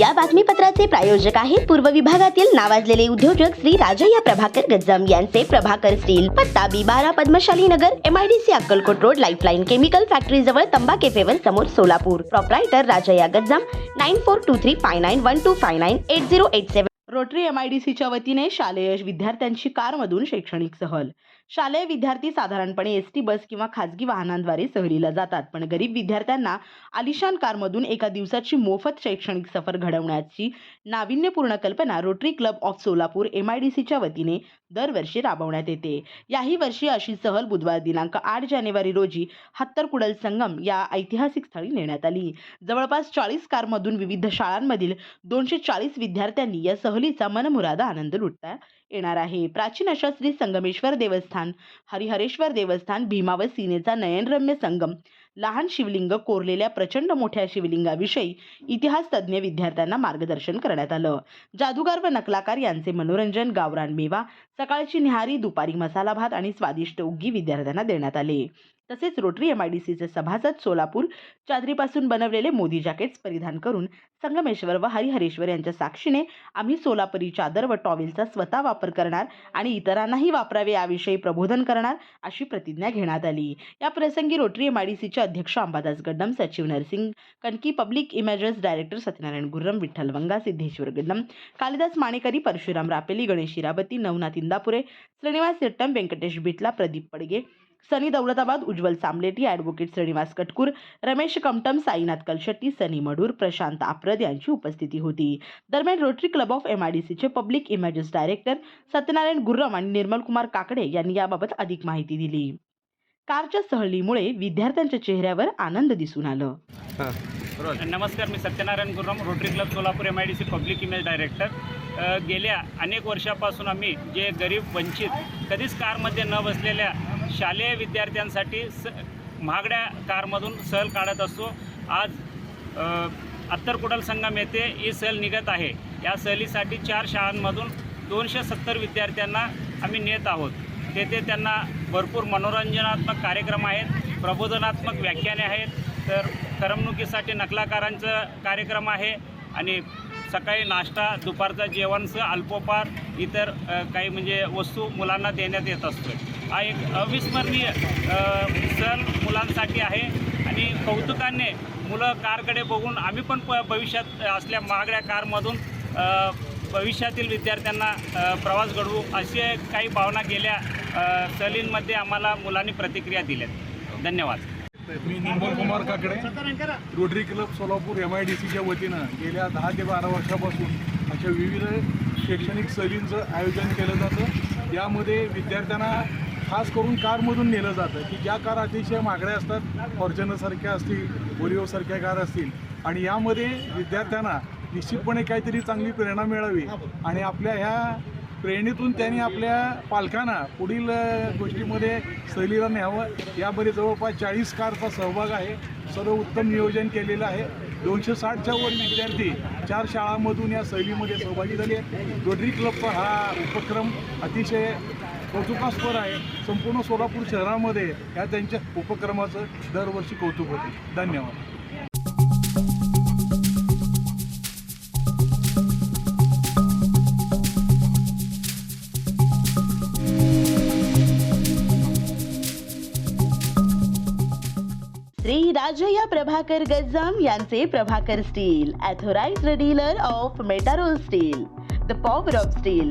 या बातमीपत्राचे प्रायोजक आहेत पूर्व विभागातील नावाजलेले उद्योजक श्री राजय्या प्रभाकर गज्जम यांचे प्रभाकर स्टील पत्ता बी बारा Padmashali Nagar MIDC Akkalkot road lifeline chemical factory जवळ तंबा केफेवर समोर Solapur. Proprietor Rajayya Gajjam nine four two three five nine one two five nine eight zero eight seven Rotary एमआयडीसीच्या वतीने शालेय विद्यार्थ्यांची कारमधून शैक्षणिक सहल. शालेय विद्यार्थी साधारणपणे एस टी बस किंवा खाजगी वाहनांद्वारे सहलीला जातात. पण गरीब विद्यार्थ्यांना आलिशान कारमधून एका दिवसाची मोफत शैक्षणिक सफर घडवण्याची नाविन्यपूर्ण कल्पना Rotary club of Solapur M I D सीच्या वतीने दरवर्षी राबवण्यात येते. याही वर्षी अशी सहल बुधवार दिनांक आठ जानेवारी रोजी हत्तरकुडल संगम या ऐतिहासिक स्थळी नेण्यात आली. जवळपास चाळीस कारमधून विविध शाळांमधील दोनशे चाळीस विद्यार्थ्यांनी या सहलीचा मनमुरादा आनंद लुटता येणार आहे. प्राचीन अशा श्री संगमेश्वर देवस्थान हरिहरेश्वर देवस्थान भीमा व सीनेचा नयनरम्य संगम लहान शिवलिंग कोरलेल्या प्रचंड मोठ्या शिवलिंगाविषयी इतिहास तज्ज्ञ विद्यार्थ्यांना मार्गदर्शन करण्यात आलं. जादूगार व नकलाकार यांचे मनोरंजन गावरान मेवा सकाळची निहारी दुपारी मसाला भात आणि स्वादिष्ट उग्गी विद्यार्थ्यांना देण्यात आले. तसेच रोटरी एम आय डी सीचे सभासद सोलापूर चादरीपासून बनवलेले मोदी जॅकेट्स परिधान करून संगमेश्वर व हरिहरेश्वर यांच्या साक्षीने आम्ही सोलापुरी चादर व टॉवेलचा स्वतः वापर करणार आणि इतरांनाही वापरावे याविषयी प्रबोधन करणार अशी प्रतिज्ञा घेण्यात आली. या प्रसंगी रोटरी एम आय डी सीचे अध्यक्ष अंबादास गड्डम सचिव Narsing Kanki public images director Satyanarayan Gurram Vitthal Vanga Siddheshwar Gaddam Kalidas Manekari Parshuram Rapeli Ganesh Shirabati Navnath Indapure Shrinivas Sittam Vyankatesh Bitla Pradeep Padage Sunny Daulatabad Ujjwal Samleti advocate Shrinivas Katkur Ramesh Kamtam Sainath Kalshetti Sunny Madur Prashant Aprad यांची उपस्थिती होती. दरम्यान Rotary club of M I D सीचे public images director Satyanarayan Gurram आणि निर्मल कुमार काकडे यांनी याबाबत अधिक माहिती दिली. कारच्या सहलीमुळे विद्यार्थ्यांच्या चेहऱ्यावर आनंद दिसून आलं. नमस्कार मी Satyanarayan Gurram Rotary club Solapur M I D C public image director गेल्या अनेक वर्षापासून आम्ही जे गरीब वंचित कधीच कारमध्ये न बसलेल्या शालेय विद्यार्थ्यांसाठी स महागड्या कारमधून सहल काढत असतो. आज अत्तरकुडल संगम येथे ही सहल निघत आहे. या सहलीसाठी चार शाळांमधून दोनशे सत्तर विद्यार्थ्यांना आम्ही नेत आहोत. तेथे त्यांना भरपूर मनोरंजनात्मक कार्यक्रम आहेत प्रबोधनात्मक व्याख्याने आहेत. तर करमणुकीसाठी नकलाकारांचं कार्यक्रम आहे आणि सकाळी नाश्ता दुपारचं जेवणचं अल्पोपार इतर काही म्हणजे वस्तू मुलांना देण्यात येत असतो हा एक अविस्मरणीय सण मुलांसाठी आहे. आणि कौतुकाने मुलं कारकडे बघून आम्ही पण प भविष्यात असल्या महागड्या कारमधून भविष्यातील विद्यार्थ्यांना प्रवास घडवू अशी काही भावना गेल्या सहलींमध्ये आम्हाला मुलांनी प्रतिक्रिया दिल्यात. धन्यवाद. मी Nirmal Kumar Kakade Rotary club Solapur M I D सीच्या वतीनं गेल्या दहा ते बारा वर्षापासून अशा विविध शैक्षणिक सहलींचं आयोजन केलं जातं. यामध्ये विद्यार्थ्यांना खास करून कारमधून नेलं जातं की ज्या कार अतिशय महागड्या असतात फॉर्च्युनरसारख्या असतील ओरिओसारख्या कार असतील. आणि यामध्ये विद्यार्थ्यांना निश्चितपणे काहीतरी चांगली प्रेरणा मिळावी. आणि आपल्या ह्या प्रेरणेतून त्यांनी आपल्या पालकांना पुढील गोष्टीमध्ये सहलीला न्यावं. यामध्ये जवळपास चाळीस कारचा सहभाग आहे. सर्व उत्तम नियोजन केलेलं आहे. दोनशे साठच्या वर विद्यार्थी चार शाळांमधून या सहलीमध्ये सहभागी झाले आहेत. रोटरी क्लबचा हा उपक्रम अतिशय कौतुकास्पद आहे. संपूर्ण सोलापूर शहरामध्ये या त्यांच्या उपक्रमाचं दरवर्षी कौतुक होते. धन्यवाद. श्री राजया प्रभाकर गज्जाम यांचे Prabhakar steel authorised dealer of Metarol steel the power of steel.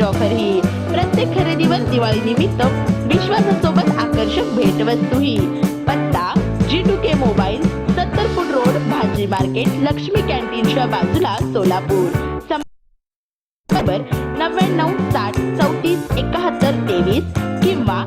विशेष ऑफर ही. प्रत्येक खरेदीवर दिवाळी निमित्त विश्वासासोबत आकर्षक भेटवस्तूही पत्ता जी टू के मोबाईल सत्तर फूट रोड भाजी मार्केट लक्ष्मी कॅन्टीनच्या बाजूला सोलापूर. नव्याण्णव साठ चौतीस एकाहत्तर तेवीस किंवा